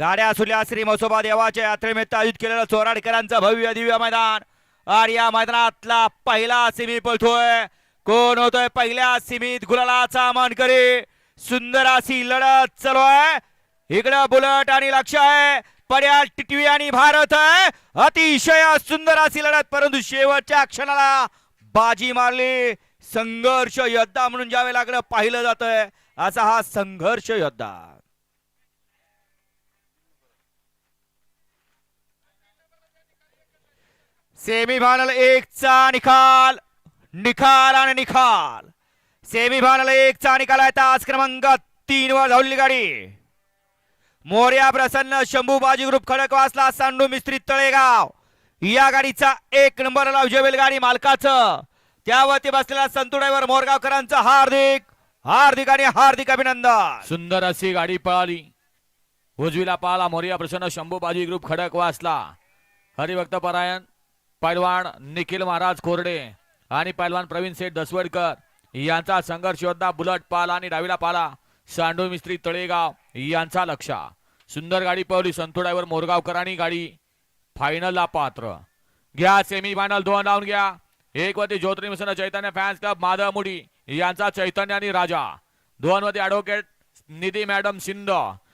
गाड्या सुल्या श्री मसोबा देवाच्या यात्रेनिमित्त आयोजित केलेलं चोराडकरांचं भव्य दिव्य मैदान. आणि या मैदानातला पहिला सिमी पळतोय. कोण होतोय पहिल्या सिमीत गुलालाचा मानकरी सुंदर अशी लढत चालू आहे. इकडं बुलट आणि लक्ष आहे. पर्याल टिटवी आणि भारत आहे. अतिशय सुंदर अशी लढत परंतु शेवटच्या क्षणाला बाजी मारली. संघर्ष योद्धा म्हणून ज्यावे लागलं पाहिलं जातंय. असा हा संघर्ष योद्धा. सेमीफायनल एकचा निकाल. निकाल आणि निकाल. सेमीफायनल एकचा निकाल आहे. तास क्रमांक तीन वर धावली गाडी. मोर्या प्रसन्न शंभू बाजी ग्रुप खडकवासला सांडू मिस्त्री तळेगाव. या गाडीचा एक नंबर नाव गाडी मालकाचं. त्यावरती बसलेला संतू ड्रायव्हर मोरगावकरांचं हार्दिक हार्दिक आणि हार्दिक अभिनंदन. सुंदर अशी गाडी पळाली. उजवीला पाला मोर्या प्रसन्न शंभू बाजी ग्रुप खडक वाचला हरिभक्त परायण. पैलवान निखिल महाराज कोरडे आणि पैलवान प्रवीण सेठ दसवडकर यांचा संघर्ष योद्धा बुलट पाला आणि डावीला पाला सांडू मिस्त्री तळेगाव यांचा लक्षा. सुंदर गाडी पवली संतू ड्रायव्हर मोरगावकरांनी गाडी फायनलला पात्र. घ्या सेमी फायनल दोन लावून घ्या. एक वरती mission Chaitanya fans club Madhav Mudi यांचा चैतन्य आणि राजा. दोन वरती ऍडव्होकेट निधी मॅडम शिंद.